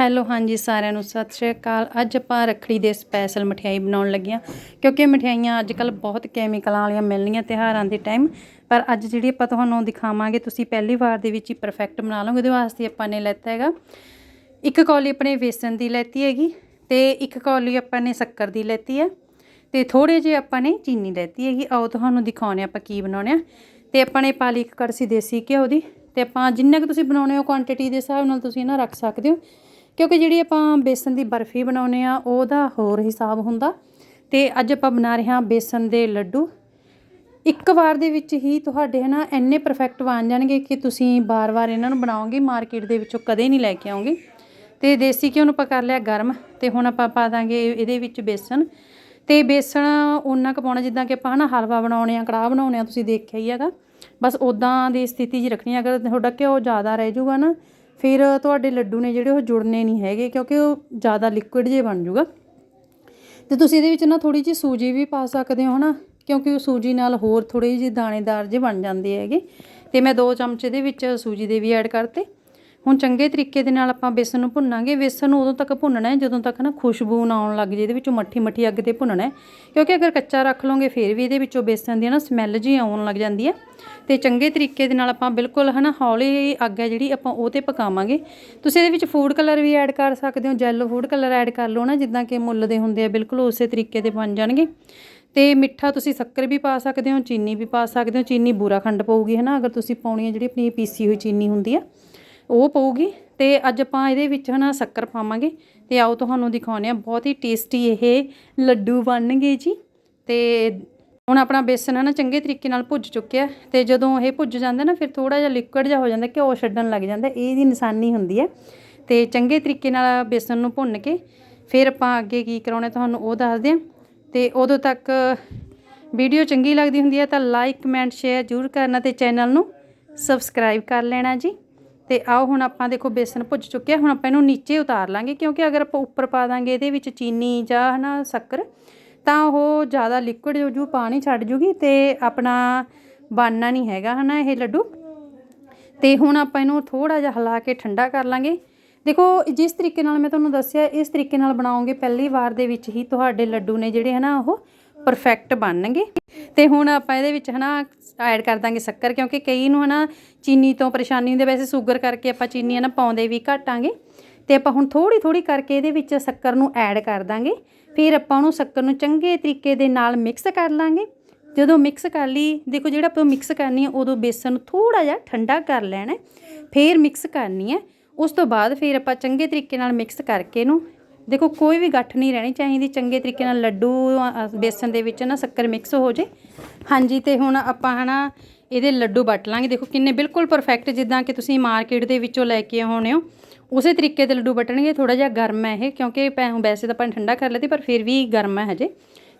Hello ਹਾਂਜੀ, ਸਾਰਿਆਂ ਨੂੰ ਸਤਿ ਸ਼੍ਰੀ ਅਕਾਲ। ਅੱਜ ਆਪਾਂ ਰੱਖੜੀ ਦੇ ਸਪੈਸ਼ਲ ਮਠਿਆਈ ਬਣਾਉਣ ਲੱਗੀਆਂ ਕਿਉਂਕਿ ਮਠਿਆਈਆਂ ਅੱਜ ਕੱਲ ਬਹੁਤ ਕੈਮੀਕਲਾਂ ਵਾਲੀਆਂ ਮਿਲਣੀਆਂ ਤਿਉਹਾਰਾਂ ਦੇ ਟਾਈਮ ਪਰ ਅੱਜ ਜਿਹੜੀ ਆਪਾਂ ਤੁਹਾਨੂੰ ਦਿਖਾਵਾਂਗੇ, ਤੁਸੀਂ ਪਹਿਲੀ ਵਾਰ ਦੇ ਵਿੱਚ ਹੀ ਪਰਫੈਕਟ ਬਣਾ ਲਓਗੇ, ਉਹਦੇ ਵਾਸਤੇ ਆਪਾਂ ਨੇ ਲੈਤਾ ਹੈਗਾ। ਇੱਕ ਕੌਲੀ ਆਪਣੇ ਵੇਸਣ ਦੀ ਲੈਤੀ ਹੈਗੀ, ਤੇ ਇੱਕ ਕੌਲੀ ਆਪਾਂ ਨੇ ਸ਼ੱਕਰ ਦੀ ਲੈਤੀ ਹੈ, ਤੇ ਥੋੜੇ ਜਿਹੇ ਆਪਾਂ ਨੇ ਚੀਨੀ ਲੈਤੀ ਹੈਗੀ। ਆਓ ਤੁਹਾਨੂੰ ਦਿਖਾਉਣੇ ਆਪਾਂ ਕੀ ਬਣਾਉਣੇ ਆ ਤੇ ਆਪਾਂ ਨੇ ਪਾ ਲਈ ਇੱਕ ਕੜਛੀ ਦੇਸੀ ਘਿਓ ਦੀ, ਤੇ ਆਪਾਂ ਜਿੰਨਾ ਕੁ ਤੁਸੀਂ ਬਣਾਉਣੇ ਹੋ ਕੁਆਂਟੀਟੀ ਦੇ ਹਿਸਾਬ ਨਾਲ ਤੁਸੀਂ ਨਾ ਰੱਖ ਸਕਦੇ ਹੋ। ਕਿਉਂਕਿ ਜਿਹੜੀ ਆਪਾਂ ਬੇਸਨ ਦੀ ਬਰਫੀ ਬਣਾਉਨੇ ਆ ਉਹਦਾ ਹੋਰ ਹਿਸਾਬ ਹੁੰਦਾ। ਤੇ ਅੱਜ ਆਪਾਂ ਬਣਾ ਰਹੇ ਹਾਂ ਬੇਸਨ ਦੇ ਲੱਡੂ। ਇੱਕ ਵਾਰ ਦੇ ਵਿੱਚ ਹੀ ਤੁਹਾਡੇ ਹਨਾ ਇੰਨੇ ਪਰਫੈਕਟ ਬਣ ਜਾਣਗੇ ਕਿ ਤੁਸੀਂ ਬਾਰ-ਬਾਰ ਇਹਨਾਂ ਨੂੰ ਬਣਾਓਗੇ, ਮਾਰਕੀਟ ਦੇ ਵਿੱਚੋਂ ਕਦੇ ਨਹੀਂ ਲੈ ਕੇ ਆਓਗੇ। ਤੇ ਦੇਸੀ ਘਿਓ ਨੂੰ ਆਪਾਂ ਕਰ ਲਿਆ ਗਰਮ, ਤੇ ਹੁਣ ਆਪਾਂ ਪਾ ਦਾਂਗੇ ਇਹਦੇ ਵਿੱਚ ਬੇਸਨ। ਤੇ ਬੇਸਣ ਉਹਨਾਂ ਕੁ ਪਾਉਣਾ, ਜਿੱਦਾਂ ਕਿ ਆਪਾਂ ਹਨਾ ਹਲਵਾ ਬਣਾਉਣੇ ਆ, ਕੜਾਹ ਬਣਾਉਣੇ ਆ, ਤੁਸੀਂ ਦੇਖਿਆ ਹੀ ਹੈਗਾ। ਬਸ ਉਦਾਂ ਦੀ ਸਥਿਤੀ 'ਚ ਰੱਖਣੀ ਆ। ਅਗਰ ਤੁਹਾਡਾ ਘਿਓ ਜ਼ਿਆਦਾ ਰਹਿ ਜਾਊਗਾ ਨਾ ਫਿਰ ਤੁਹਾਡੇ ਲੱਡੂ ਨੇ ਜਿਹੜੇ ਉਹ ਜੁੜਨੇ ਨਹੀਂ ਹੈਗੇ ਕਿਉਂਕਿ ਉਹ ਜ਼ਿਆਦਾ ਲਿਕੁਇਡ ਜੇ ਬਣ ਜਾਊਗਾ। ਤੇ ਤੁਸੀਂ ਇਹਦੇ ਵਿੱਚ ਨਾ ਥੋੜੀ ਜਿਹੀ ਸੂਜੀ ਵੀ ਪਾ ਸਕਦੇ ਹੋ ਹਨਾ, ਕਿਉਂਕਿ ਉਹ ਸੂਜੀ ਨਾਲ ਹੋਰ ਥੋੜੇ ਜਿਹੇ ਦਾਣੇਦਾਰ ਜੇ ਬਣ ਜਾਂਦੇ ਹੈਗੇ। ਤੇ ਮੈਂ 2 ਚਮਚ ਇਹਦੇ ਵਿੱਚ ਸੂਜੀ ਦੇ ਵੀ ਐਡ ਕਰਤੇ। ਹੁਣ ਚੰਗੇ ਤਰੀਕੇ ਦੇ ਨਾਲ ਆਪਾਂ ਬੇਸਨ ਨੂੰ ਭੁੰਨਾਂਗੇ। ਬੇਸਨ ਨੂੰ ਉਦੋਂ ਤੱਕ ਭੁੰਨਣਾ ਹੈ, ਜਦੋਂ ਤੱਕ ਨਾ ਖੁਸ਼ਬੂ ਨਾ ਆਉਣ ਲੱਗ ਜੇ ਇਹਦੇ ਵਿੱਚੋਂ ਮੱਠੀ ਮੱਠੀ ਅੱਗ ਤੇ ਭੁੰਨਣਾ ਹੈ। ਕਿਉਂਕਿ ਅਗਰ ਕੱਚਾ ਰੱਖ ਲਓਗੇ, ਫਿਰ ਵੀ ਇਹਦੇ ਵਿੱਚੋਂ ਬੇਸਨ ਦੀ ਨਾ ਸਮੈਲ ਜੀ ਆਉਣ ਲੱਗ ਜਾਂਦੀ ਹੈ। ਤੇ ਚੰਗੇ ਤਰੀਕੇ ਦੇ ਨਾਲ ਆਪਾਂ ਬਿਲਕੁਲ ਹਨਾ ਹੌਲੀ ਅੱਗ ਹੈ ਜਿਹੜੀ ਆਪਾਂ ਉਹ ਤੇ ਪਕਾਵਾਂਗੇ। ਤੁਸੀਂ ਇਹਦੇ ਵਿੱਚ ਫੂਡ ਕਲਰ ਵੀ ਐਡ ਕਰ ਸਕਦੇ ਹੋ ਜੈਲੋ ਫੂਡ ਕਲਰ ਐਡ ਕਰ ਲਓ ਨਾ, ਜਿੱਦਾਂ ਕਿ ਮੁੱਲ ਦੇ ਹੁੰਦੇ ਆ, ਬਿਲਕੁਲ ਉਸੇ ਤਰੀਕੇ ਦੇ ਬਣ ਜਾਣਗੇ। ਤੇ ਮਿੱਠਾ ਤੁਸੀਂ ਸ਼ੱਕਰ ਵੀ ਪਾ ਸਕਦੇ ਹੋ, ਚੀਨੀ ਵੀ ਪਾ ਸਕਦੇ ਹੋ, ਚੀਨੀ ਬੂਰਾ ਖੰਡ ਪਊਗੀ ਨਾ ਅਗਰ ਤੁਸੀਂ ਪਾਉਣੀ ਹੈ ਜਿਹੜੀ ਆਪਣੀ ਪੀਸੀ ਹੋਈ ਚੀਨੀ ਹੁੰਦੀ ਆ, ਉਹ ਪਊਗੀ। ਤੇ ਅੱਜ ਆਪਾਂ ਇਹਦੇ ਵਿੱਚ ਹਨਾ ਸ਼ੱਕਰ ਪਾਵਾਂਗੇ। ਤੇ ਆਓ ਤੁਹਾਨੂੰ ਦਿਖਾਉਂਦੇ ਆ ਬਹੁਤ ਹੀ ਟੇਸਟੀ ਇਹ ਲੱਡੂ ਬਣਨਗੇ ਜੀ। ਤੇ ਹੁਣ ਆਪਣਾ ਬੇਸਨ ਹੈ ਨਾ ਚੰਗੇ ਤਰੀਕੇ ਨਾਲ ਭੁੱਜ ਚੁੱਕਿਆ ਤੇ ਜਦੋਂ ਇਹ ਭੁੱਜ ਜਾਂਦਾ ਨਾ, ਫਿਰ ਥੋੜਾ ਜਿਹਾ ਲਿਕੁਇਡ ਜਿਹਾ ਹੋ ਜਾਂਦਾ ਘਿਓ ਛੱਡਣ ਲੱਗ ਜਾਂਦਾ ਇਹ ਦੀ ਨਿਸ਼ਾਨੀ ਹੁੰਦੀ ਹੈ। ਤੇ ਚੰਗੇ ਤਰੀਕੇ ਨਾਲ ਬੇਸਨ ਨੂੰ ਭੁੰਨ ਕੇ ਫਿਰ ਆਪਾਂ ਅੱਗੇ ਕੀ ਕਰਾਉਣਾ ਤੁਹਾਨੂੰ ਉਹ ਦੱਸਦੇ ਹਾਂ ਤੇ ਉਦੋਂ ਤੱਕ ਵੀਡੀਓ ਚੰਗੀ ਲੱਗਦੀ ਹੁੰਦੀ ਹੈ ਤਾਂ ਲਾਈਕ ਕਮੈਂਟ ਸ਼ੇਅਰ ਜ਼ਰੂਰ ਕਰਨਾ ਤੇ ਚੈਨਲ ਨੂੰ ਸਬਸਕ੍ਰਾਈਬ ਕਰ ਲੈਣਾ ਜੀ। ਤੇ ਆਓ ਹੁਣ ਆਪਾਂ ਦੇਖੋ ਬੇਸਨ ਭੁੱਜ ਚੁੱਕਿਆ, ਹੁਣ ਆਪਾਂ ਇਹਨੂੰ ਨੀਚੇ ਉਤਾਰ ਲਾਂਗੇ ਕਿਉਂਕਿ ਅਗਰ ਆਪਾਂ ਉੱਪਰ ਪਾ ਦਾਂਗੇ ਇਹਦੇ ਵਿੱਚ ਚੀਨੀ ਜਾਂ ਹਨਾ ਸ਼ੱਕਰ ਤਾਂ ਉਹ ਜ਼ਿਆਦਾ ਲਿਕੁਇਡ ਹੋ ਜੂ ਪਾਣੀ ਛੱਡ ਜੂਗੀ ਅਤੇ ਆਪਣਾ ਬਣਨਾ ਨਹੀਂ ਹੈਗਾ ਹੈ ਨਾ ਇਹ ਲੱਡੂ? ਅਤੇ ਹੁਣ ਆਪਾਂ ਇਹਨੂੰ ਥੋੜ੍ਹਾ ਜਿਹਾ ਹਿਲਾ ਕੇ ਠੰਡਾ ਕਰ ਲਾਂਗੇ। ਦੇਖੋ, ਜਿਸ ਤਰੀਕੇ ਨਾਲ ਮੈਂ ਤੁਹਾਨੂੰ ਦੱਸਿਆ, ਇਸ ਤਰੀਕੇ ਨਾਲ ਬਣਾਉਂਗੇ ਪਹਿਲੀ ਵਾਰ ਦੇ ਵਿੱਚ ਹੀ ਤੁਹਾਡੇ ਲੱਡੂ ਨੇ ਜਿਹੜੇ, ਹਨਾ, ਉਹ ਪਰਫੈਕਟ ਬਣਨਗੇ। ਤੇ ਹੁਣ ਆਪਾਂ ਇਹਦੇ ਵਿੱਚ, ਹਨਾ ਐਡ ਕਰ ਦਾਂਗੇ ਸ਼ੱਕਰ, ਕਿਉਂਕਿ ਕਈ ਨੂੰ, ਹਨਾ, ਚੀਨੀ ਤੋਂ ਪਰੇਸ਼ਾਨੀ ਹੁੰਦੀ ਵੈਸੇ ਸ਼ੂਗਰ ਕਰਕੇ ਆਪਾਂ ਚੀਨੀ ਹਨਾ ਪਾਉਂਦੇ ਵੀ ਘਟਾਂਗੇ ਤੇ ਆਪਾਂ ਹੁਣ ਥੋੜੀ ਥੋੜੀ ਕਰਕੇ ਇਹਦੇ ਵਿੱਚ ਸ਼ੱਕਰ ਨੂੰ ਐਡ ਕਰ ਦਾਂਗੇ। ਫਿਰ ਆਪਾਂ ਉਹਨੂੰ ਸ਼ੱਕਰ ਨੂੰ ਚੰਗੇ ਤਰੀਕੇ ਦੇ ਨਾਲ ਮਿਕਸ ਕਰ ਲਾਂਗੇ। ਜਦੋਂ ਮਿਕਸ ਕਰ ਲਈ ਦੇਖੋ ਜਿਹੜਾ ਆਪਾਂ ਮਿਕਸ ਕਰਨੀ ਹੈ ਉਦੋਂ ਬੇਸਨ ਨੂੰ ਥੋੜਾ ਜਿਹਾ ਠੰਡਾ ਕਰ ਲੈਣਾ ਫਿਰ ਮਿਕਸ ਕਰਨੀ ਹੈ। ਉਸ ਤੋਂ ਬਾਅਦ ਫਿਰ ਆਪਾਂ ਚੰਗੇ ਤਰੀਕੇ ਨਾਲ ਮਿਕਸ ਕਰਕੇ ਇਹਨੂੰ ਦੇਖੋ ਕੋਈ ਵੀ ਗੱਠ ਨਹੀਂ ਰਹਿਣੀ ਚਾਹੀਦੀ ਚੰਗੇ ਤਰੀਕੇ ਨਾਲ ਲੱਡੂ ਅ, ਬੇਸਨ ਦੇ ਵਿੱਚ ਨਾ ਸ਼ੱਕਰ ਮਿਕਸ ਹੋ ਜੇ। ਹਾਂਜੀ ਤੇ ਹੁਣ ਆਪਾਂ ਹਨਾ ਇਹਦੇ ਲੱਡੂ ਵੱਟ ਲਾਂਗੇ। ਦੇਖੋ ਕਿੰਨੇ ਬਿਲਕੁਲ ਪਰਫੈਕਟ ਜਿੱਦਾਂ ਕਿ ਤੁਸੀਂ ਮਾਰਕੀਟ ਦੇ ਵਿੱਚੋਂ ਲੈ ਕੇ ਆਉਣੇ ਹੋ। ਉਸੇ ਤਰੀਕੇ ਦੇ ਲੱਡੂ ਵੱਟਣਗੇ ਥੋੜਾ ਜਿਹਾ ਗਰਮ ਹੈ ਇਹ, ਕਿਉਂਕਿ ਪੈ- ਵੈਸੇ ਤਾਂ ਆਪਾਂ ਨੇ ਠੰਡਾ ਕਰ ਲਿਆ ਪਰ ਫਿਰ ਵੀ ਗਰਮ ਹੈ ਹਜੇ।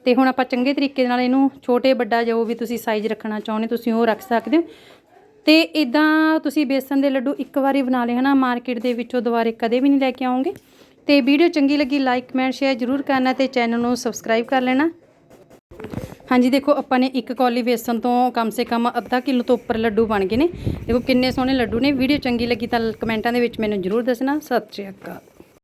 ਤੇ ਹੁਣ ਆਪਾਂ ਚੰਗੇ ਤਰੀਕੇ ਨਾਲ ਇਹਨੂੰ ਛੋਟੇ, ਵੱਡਾ ਜੋ ਵੀ ਤੁਸੀਂ ਸਾਈਜ਼ ਰੱਖਣਾ ਚਾਹੁੰਦੇ ਤੁਸੀਂ ਉਹ ਰੱਖ ਸਕਦੇ ਹੋ। ਤੇ ਇਦਾਂ ਤੁਸੀਂ ਬੇਸਨ ਦੇ ਲੱਡੂ ਇੱਕ ਵਾਰੀ ਬਣਾ ਲਏ, ਹਨਾ, ਮਾਰਕੀਟ ਦੇ ਵਿੱਚੋਂ ਦੁਬਾਰੇ ਕਦੇ ਵੀ ਨਹੀਂ ਲੈ ਕੇ ਆਉਂਗੇ ਤੇ ਵੀਡੀਓ ਚੰਗੀ ਲੱਗੀ ਲਾਈਕ ਕਮੈਂਟ ਸ਼ੇਅਰ ਜ਼ਰੂਰ ਕਰਨਾ ਤੇ ਚੈਨਲ ਨੂੰ ਸਬਸਕ੍ਰਾਈਬ ਕਰ ਲੈਣਾ। ਹਾਂਜੀ, ਦੇਖੋ, ਆਪਾਂ ਨੇ ਇੱਕ ਕੌਲੀ ਬੇਸਨ ਤੋਂ ਕਮ ਸੇ ਕਮ ਅੱਧਾ ਕਿਲੋ ਤੋਂ ਉੱਪਰ ਲੱਡੂ ਬਣ ਗਏ ਨੇ। ਦੇਖੋ, ਕਿੰਨੇ ਸੋਹਣੇ ਲੱਡੂ ਨੇ। ਵੀਡੀਓ ਚੰਗੀ ਲੱਗੀ ਤਾਂ ਕਮੈਂਟਾਂ ਦੇ ਵਿੱਚ ਮੈਨੂੰ ਜ਼ਰੂਰ ਦੱਸਣਾ। ਸਤਿ ਸ਼੍ਰੀ ਅਕਾਲ।